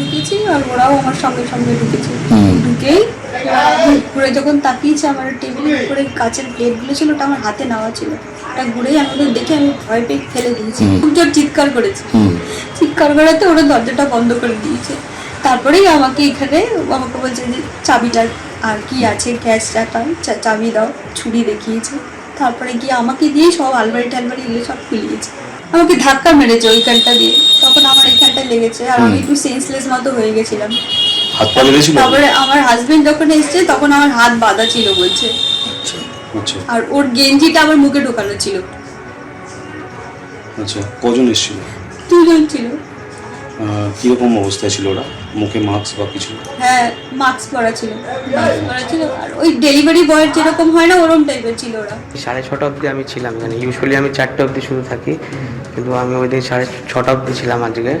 ঢুকেছি আর ওরাও আমার সঙ্গে সঙ্গে ঢুকেছে। ঢুকেই ঘুরে যখন তাকিয়েছে আমার টেবিলের উপরে কাচের প্লেটগুলো ছিল ওটা আমার হাতে নেওয়া ছিল। ওটা ঘুরেই আমাদের দেখে আমি ভয় পেয়ে ফেলে দিয়েছি। খুব জোর চিৎকার করেছি। চিৎকার করাতে ওরা দরজাটা বন্ধ করে দিয়েছে। তারপরেই আমাকে এখানে আমাকে বলছে যে চাবিটা আর কি আছে? ক্যাশ টাকা চাবি দাও ছুরি দেখিয়েছে। তারপরে গিয়ে আমাকে দিয়ে সব আলমারি টালমারি এগুলো সব খুলিয়েছে। আমাকে ধাক্কা মেরেছে ওইখানটা দিয়ে। তখন আমার লেগেছে আর আমি একটু সেন্সলেস মতো হয়ে গেছিলাম। হাত পা লেগেছিল? তারপরে আমার হাজবেন্ড যখন এসছে তখন আমার হাত বাঁধা ছিল বলছে। আচ্ছা আচ্ছা। আর ওর গেঞ্জিটা আমার মুখে ঢোকানো ছিল। আচ্ছা কজন এসেছিল? দুজন ছিল। কীরকম অবস্থায় ছিল ওরা? মুখে মাস্ক বা কিছু? হ্যাঁ মাস্ক পরা ছিল। মাস্ক পরা ছিল। আর ওই ডেলিভারি বয়ের যেরকম হয় না ওরম টাইপের ছিল ওরা। সাড়ে ছটা অবধি আমি ছিলাম এখানে। ইউজুয়ালি আমি চারটে অবধি শুধু থাকি। কিন্তু আমি ওই দিন সাড়ে ছটা অবধি ছিলাম আজকে।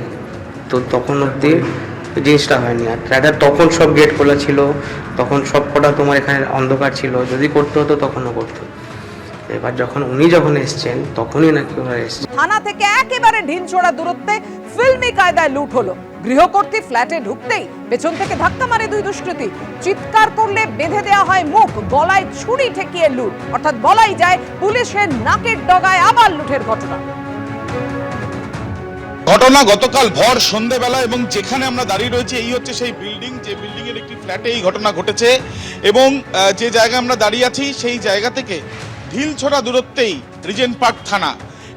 তো তখন অবধি জিনিসটা হয়নি। আর রাদার তখন সব গেট খোলা ছিল, তখন সব কটা তোমার এখানে অন্ধকার ছিল, যদি করতে হতো তখনও করতো। এবার যখন উনি যখন এসছেন, তখনই নাকি এসছে। থানা থেকে একেবারে ঢিলছোড়া দূরত্বে ফিল্মি কায়দায় লুট হলো। গৃহকর্ত্রী ফ্ল্যাটে ঢুকতেই পেছন থেকে ধাক্কা মারে দুই দুষ্কৃতী। চিৎকার করলে বেঁধে দেওয়া হয় মুখ, গলায় ছুরি ঠেকিয়ে লুট। অর্থাৎ বলাই যায় পুলিশের নাকের ডগায় আবার লুটের ঘটনা। ঘটনা গতকাল ভর সন্ধেবেলা এবং যেখানে আমরা দাঁড়িয়ে রয়েছি, এই হচ্ছে সেই বিল্ডিং যে বিল্ডিং এর একটি ফ্ল্যাটে এই ঘটনা ঘটেছে এবং যে জায়গায় আমরা দাঁড়িয়ে আছি, সেই জায়গা থেকে ঢিলছড়া দূরত্বেই রিজেন্ট পার্ক থানা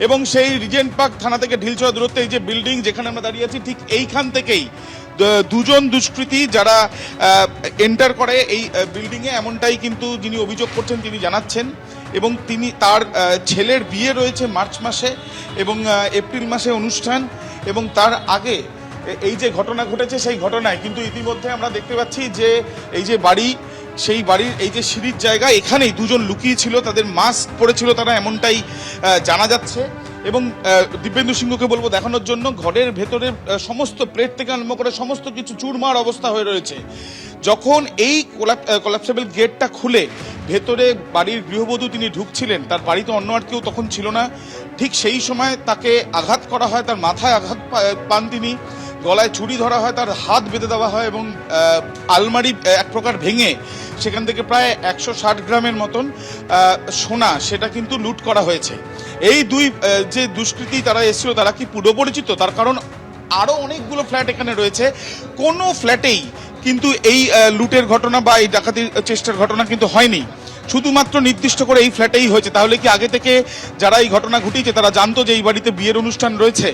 এবং সেই রিজেন্ট পার্ক থানা থেকে ঢিলছড়া দূরত্বে এই যে বিল্ডিং যেখানে আমরা দাঁড়িয়ে আছি, ঠিক এইখান থেকেই দুজন দুষ্কৃতী যারা এন্টার করে এই বিল্ডিংয়ে এমনটাই কিন্তু যিনি অভিযোগ করছেন তিনি জানাচ্ছেন। এবং তিনি তার ছেলের বিয়ে রয়েছে মার্চ মাসে এবং এপ্রিল মাসে অনুষ্ঠান এবং তার আগে এই যে ঘটনা ঘটেছে সেই ঘটনায় কিন্তু ইতিমধ্যে আমরা দেখতে পাচ্ছি যে এই যে বাড়ি সেই বাড়ির এই যে সিঁড়ির জায়গা, এখানেই দুজন লুকিয়ে ছিল তাদের মাস্ক পরেছিল, তারা এমনটাই জানা যাচ্ছে। এবং দিব্যেন্দু সিংহকে বলব দেখানোর জন্য, ঘরের ভেতরে সমস্ত প্লেট থেকে আরম্ভ করে সমস্ত কিছু চুরমার অবস্থা হয়ে রয়েছে। যখন এই কোলাপসেবল গেটটা খুলে, ভেতরে বাড়ির গৃহবধূ তিনি ঢুকছিলেন, তার বাড়িতে অন্য আর কেউ তখন ছিল না, ঠিক সেই সময় তাকে আঘাত করা হয়, তার মাথায় আঘাত পান তিনি, গলায় ছুরি ধরা হয়, তার হাত বেঁধে দেওয়া হয় এবং আলমারি এক প্রকার ভেঙে সেখান থেকে প্রায় একশো ষাট গ্রামের মতন সোনা সেটা কিন্তু লুট করা হয়েছে। এই দুই যে দুষ্কৃতি তারা এসেছিল, তারা কি পুরো পরিচিত তার কারণ আরও অনেকগুলো ফ্ল্যাট এখানে রয়েছে। কোনো ফ্ল্যাটেই কিন্তু এই লুটের ঘটনা বা এই ডাকাতির চেষ্টার ঘটনা কিন্তু হয়নি। শুধুমাত্র নির্দিষ্ট করে এই ফ্ল্যাটেই হয়েছে। তাহলে কি আগে থেকে যারা এই ঘটনা ঘটিয়েছে, তারা জানতো যে এই বাড়িতে বিয়ের অনুষ্ঠান রয়েছে?